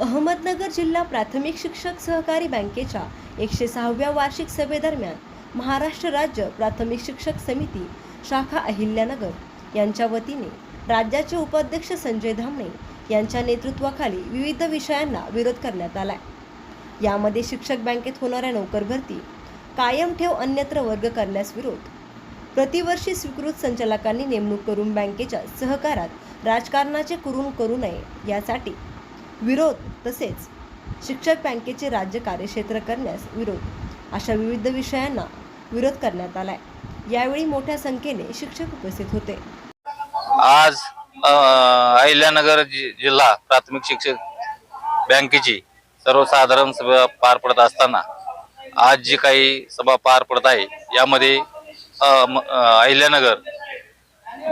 अहमदनगर जिल्हा प्राथमिक शिक्षक सहकारी बँकेच्या एकशे सहाव्या वार्षिक सभेदरम्यान महाराष्ट्र राज्य प्राथमिक शिक्षक समिती शाखा अहिल्यानगर यांच्या वतीने राज्याचे उपाध्यक्ष संजय धामणे यांच्या नेतृत्वाखाली विविध विषयांना विरोध करण्यात आलाय. यामध्ये शिक्षक बँकेत होणाऱ्या नोकर भरती कायम ठेव अन्यत्र वर्ग करण्यास विरोध प्रतिवर्षी स्वीकृत संचालकांनी नेमणूक करून बँकेच्या सहकारात राजकारणाचे कुरुण करू नये यासाठी विरोध तसेच शिक्षक बँकेचे राज्य कार्यक्षेत्र करण्यास विरोध अशा विविध विषयांना विरोध करण्यात आलाय. यावेळी मोठ्या संख्येने शिक्षक उपस्थित होते. आज अहिल्यानगर जि- जिल्हा प्राथमिक शिक्षक बँकेची सर्वसाधारण सभा पार पडत असताना आज जी काही सभा पार पडत आहे यामध्ये अहिल्यानगर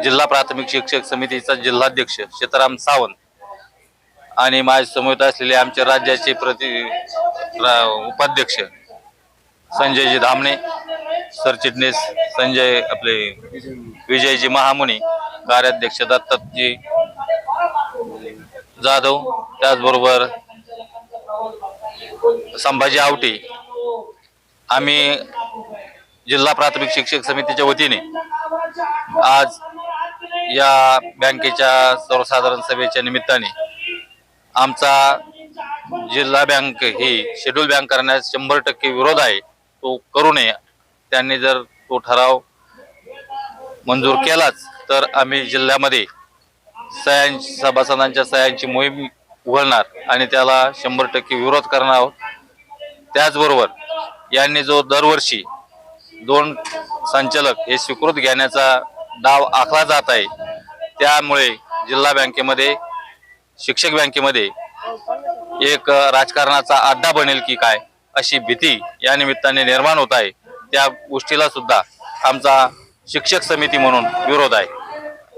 जिल्हा प्राथमिक शिक्षक समितीचा जिल्हाध्यक्ष सीताराम सावंत आणि माझ्यासमोर असलेले आमच्या राज्याचे प्रति रा- उपाध्यक्ष संजयजी धामणे सरचिटणीस संजय आपले विजयजी महामुनी कार्याध्यक्ष दत्तजी जाधव त्याचबरोबर संभाजी आवटे. आम्ही जिल्हा प्राथमिक शिक्षक समितीच्या वतीने आज या बँकेच्या सर्वसाधारण सभेच्या निमित्ताने आमचा जिल्हा बँक ही शेड्यूल बँक करण्यास शंभर टक्के विरोध आहे. तो करू नये. त्यांनी जर तो ठराव मंजूर केलाच तर आम्ही जिल्ह्यामध्ये सह्यां सभासदांच्या सह्यांची मोहीम उघडणार आणि त्याला शंभर टक्के विरोध करणार आहोत. त्याचबरोबर यांनी जो दरवर्षी दोन संचालक हे स्वीकृत घेण्याचा डाव आखला जात आहे त्यामुळे जिल्हा बँकेमध्ये शिक्षक बँकेमध्ये एक राजकारणाचा अड्डा बनेल की काय अशी भीती या निमित्ताने निर्माण होत आहे. त्या गोष्टीला सुद्धा आमचा शिक्षक समिती म्हणून विरोध आहे.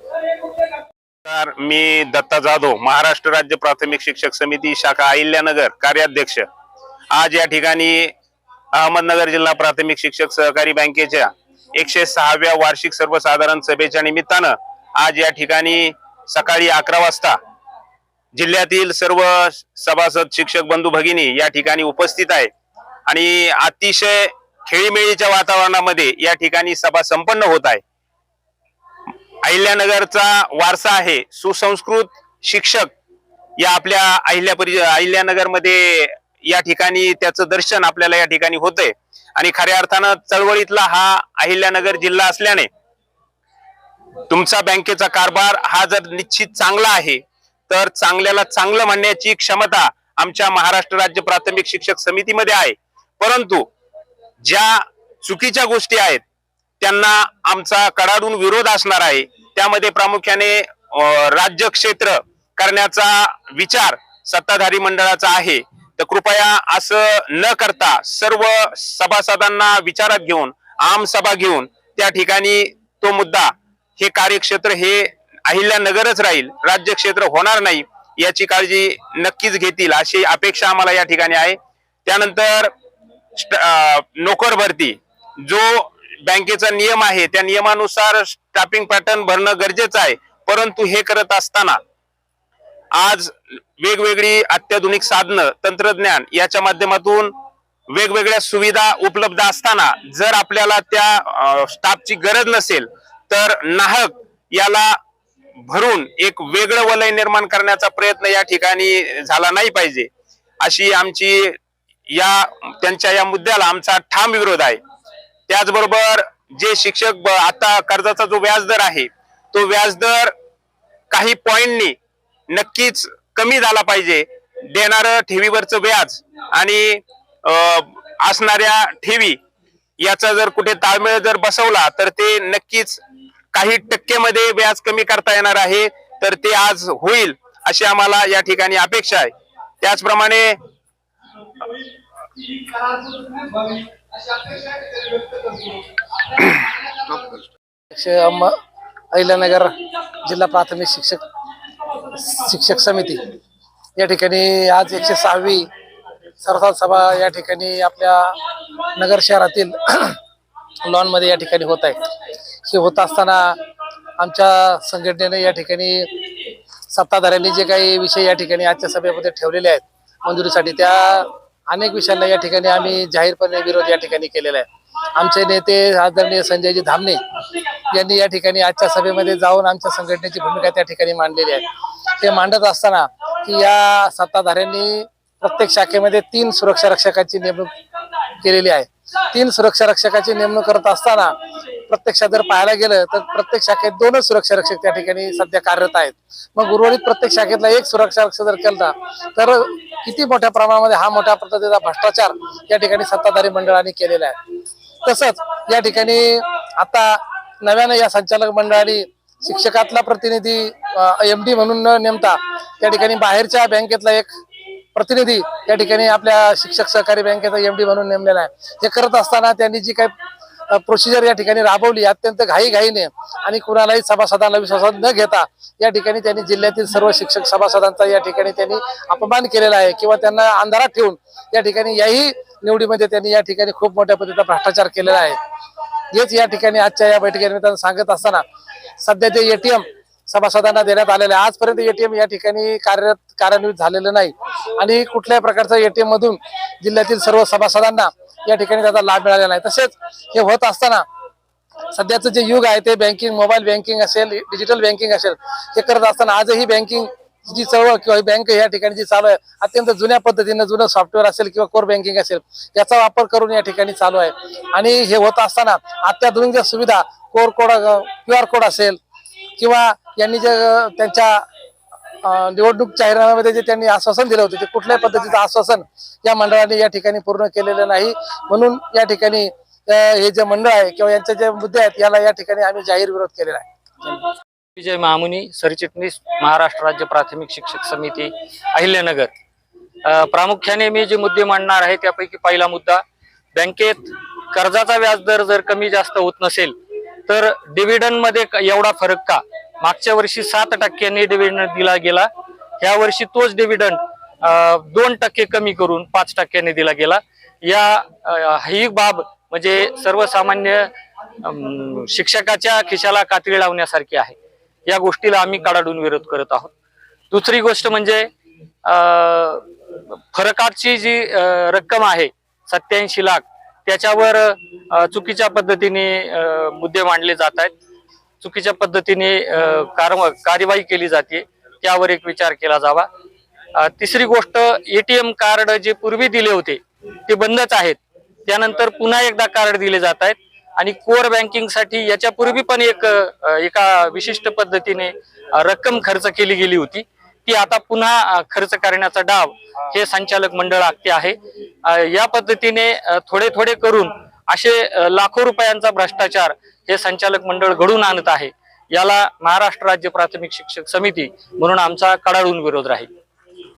नमस्कार मी दत्ता जाधव महाराष्ट्र राज्य प्राथमिक शिक्षक समिती शाखा अहिल्यानगर कार्याध्यक्ष. आज या ठिकाणी अहमदनगर जिल्हा प्राथमिक शिक्षक सहकारी बँकेच्या एकशे सहाव्या वार्षिक सर्वसाधारण सभेच्या निमित्तानं आज या ठिकाणी सकाळी अकरा वाजता जिल्ह्यातील सर्व सभासद शिक्षक बंधू भगिनी या ठिकाणी उपस्थित आहे. आणि अतिशय खेळीमेळीच्या वातावरणामध्ये या ठिकाणी सभा संपन्न होत आहे. अहिल्यानगरचा वारसा आहे. सुसंस्कृत शिक्षक या आपल्या अहिल्या परि अहिल्यानगरमध्ये या ठिकाणी त्याचं दर्शन आपल्याला या ठिकाणी होतंय. आणि खऱ्या अर्थानं चळवळीतला हा अहिल्यानगर जिल्हा असल्याने तुमचा बँकेचा कारभार हा जर निश्चित चांगला आहे तर चांगल्याला चांगलं म्हणण्याची क्षमता आमच्या महाराष्ट्र राज्य प्राथमिक शिक्षक समितीमध्ये आहे. परंतु ज्या चुकीच्या गोष्टी आहेत त्यांना आमचा कडाडून विरोध असणार आहे. त्यामध्ये प्रामुख्याने राज्य क्षेत्र करण्याचा विचार सत्ताधारी मंडळाचा आहे. तर कृपया असं न करता सर्व सभासदांना विचारात घेऊन आम सभा घेऊन त्या ठिकाणी तो मुद्दा हे कार्यक्षेत्र हे अहिल्यानगरच राहील. राज्य क्षेत्र होणार नाही याची काळजी नक्कीच घेतील अशी अपेक्षा आम्हाला या ठिकाणी आहे. त्यानंतर स्ट- नोकर भरती. जो बँकेचा नियम आहे त्या नियमानुसार स्टाफिंग पॅटर्न भरणं गरजेचं आहे. परंतु हे करत असताना आज वेगवेगळी अत्याधुनिक साधनं तंत्रज्ञान याच्या माध्यमातून वेगवेगळ्या सुविधा उपलब्ध असताना जर आपल्याला त्या स्टाफची गरज नसेल तर नाहक याला भरून एक वेगळं वलय निर्माण करण्याचा प्रयत्न या ठिकाणी झाला नाही पाहिजे. अशी आमची या त्यांच्या या मुद्द्याला आमचा ठाम विरोध आहे. त्याचबरोबर जे शिक्षक आता कर्जाचा जो व्याजदर आहे तो व्याजदर काही पॉइंटनी नक्कीच कमी झाला पाहिजे. देणार ठेवीवरचं व्याज आणि असणाऱ्या ठेवी याचा जर कुठे ताळमेळ जर बसवला तर ते नक्कीच काही टक्केमध्ये व्याज कमी करता येणार आहे तर ते आज होईल अशी आम्हाला या ठिकाणी अपेक्षा आहे. त्याचप्रमाणे अहिल्यानगर जिल्हा प्राथमिक शिक्षक शिक्षक समिती. या ठिकाणी आज एकशे सहावी सरदार सभा या ठिकाणी आपल्या नगर शहरातील लॉनमध्ये या ठिकाणी होत आहे. हे होत असताना आमच्या संघटनेने या ठिकाणी सत्ताधाऱ्यांनी जे काही विषय या ठिकाणी आजच्या सभेमध्ये ठेवलेले आहेत मंजुरीसाठी त्या अनेक विषयांना या ठिकाणी आम्ही जाहीरपणे विरोध या ठिकाणी केलेला आहे. आमचे नेते आदरणीय संजयजी धामणे यांनी या ठिकाणी आजच्या सभेमध्ये जाऊन आमच्या संघटनेची भूमिका त्या ठिकाणी मांडलेली आहे. ते मांडत असताना की या सत्ताधाऱ्यांनी प्रत्येक शाखेमध्ये तीन सुरक्षा रक्षकांची नेमणूक केलेली आहे. तीन सुरक्षा रक्षकाची नेमणूक करत असताना प्रत्यक्षात जर पाहायला गेलं तर प्रत्येक शाखेत दोनच सुरक्षा रक्षक त्या ठिकाणी सध्या कार्यरत आहेत. मग उर्वरित प्रत्येक शाखेतला एक सुरक्षा रक्षक जर केला तर किती मोठ्या प्रमाणामध्ये हा मोठ्या पद्धतीचा भ्रष्टाचार या ठिकाणी सत्ताधारी मंडळाने केलेला आहे. तसंच या ठिकाणी आता नव्यानं या संचालक मंडळाने शिक्षकातला प्रतिनिधी एम डी म्हणून न नेमता त्या ठिकाणी बाहेरच्या बँकेतला एक प्रतिनिधी या ठिकाणी आपल्या शिक्षक सहकारी बँकेचा एमडी म्हणून नेमलेला आहे. हे करत असताना त्यांनी जी काही प्रोसिजर या ठिकाणी राबवली अत्यंत घाईघाईने आणि कुणालाही सभासदांना विश्वासात न घेता या ठिकाणी त्यांनी जिल्ह्यातील सर्व शिक्षक सभासदांचा या ठिकाणी त्यांनी अपमान केलेला आहे किंवा त्यांना अंधारात ठेवून या ठिकाणी याही निवडीमध्ये त्यांनी या ठिकाणी खूप मोठ्या पद्धतीचा भ्रष्टाचार केलेला आहे. हेच या ठिकाणी आजच्या या बैठकीनिमित्तानं सांगत असताना सध्या ते एटीएम सभासदांना देण्यात आलेलं आहे. आजपर्यंत एटीएम या ठिकाणी कार्यरत कार्यान्वित झालेलं नाही. आणि कुठल्याही प्रकारचं एटीएम मधून जिल्ह्यातील सर्व सभासदांना या ठिकाणी त्याचा लाभ मिळालेला नाही. तसेच हे होत असताना सध्याचं जे युग आहे ते बँकिंग मोबाईल बँकिंग असेल डिजिटल बँकिंग असेल हे करत असताना आजही बँकिंग जी चळवळ किंवा बँक या ठिकाणी जी चालू आहे अत्यंत जुन्या पद्धतीनं जुनं सॉफ्टवेअर असेल किंवा कोर बँकिंग असेल याचा वापर करून या ठिकाणी चालू आहे. आणि हे होत असताना अत्याधुनिक ज्या सुविधा core code Q R code असेल किंवा यांनी जे त्यांच्या निवडणूक जाहीरनाम्यामध्ये जे त्यांनी आश्वासन दिलं होतं ते कुठल्याही पद्धतीचं आश्वासन या मंडळाने या ठिकाणी पूर्ण केलेलं नाही. म्हणून या ठिकाणी हे जे मंडळ आहे किंवा यांचे जे मुद्दे आहेत याला या ठिकाणी आम्ही जाहीर विरोध केलेला आहे. विजय मामुनी सरचिटणीस महाराष्ट्र राज्य प्राथमिक शिक्षक समिती अहिल्यानगर. प्रामुख्याने मी जे मुद्दे मांडणार आहे त्यापैकी पहिला मुद्दा बँकेत कर्जाचा व्याजदर जर कमी जास्त होत नसेल तर डिव्हिडंडमध्ये क- एवढा फरक का? मागच्या वर्षी सात टक्क्यांनी डिव्हिडंड दिला गेला. ह्या वर्षी तोच डिव्हिडंड दोन टक्के कमी करून पाच टक्क्यांनी दिला गेला. या ही बाब म्हणजे सर्वसामान्य शिक्षकाच्या खिशाला कात्री लावण्यासारखी आहे. या गोष्टीला आम्ही कडाडून विरोध करत आहोत. दुसरी गोष्ट म्हणजे फरकाची जी रक्कम आहे सत्याऐंशी लाख त्याच्यावर चुकीच्या पद्धतीने मुद्दे मांडले जात आहेत. चुकीच्या पद्धतीने कारवा कार्यवाही केली जाते. त्यावर एक विचार केला जावा. तिसरी गोष्ट एटीएम कार्ड जे पूर्वी दिले होते ते बंदच आहेत. त्यानंतर पुन्हा एकदा कार्ड दिले जात आहेत. आणि कोर बँकिंगसाठी याच्यापूर्वी पण एक एका विशिष्ट पद्धतीने रक्कम खर्च केली गेली होती. की आता पुन्हा खर्च करण्याचा डाव हे संचालक मंडळ आखते आहे. या पद्धतीने थोडे थोडे करून असे लाखो रुपयांचा भ्रष्टाचार हे संचालक मंडळ घडून आणत आहे. याला महाराष्ट्र राज्य प्राथमिक शिक्षक समिती म्हणून आमचा कडाडून विरोध राहील.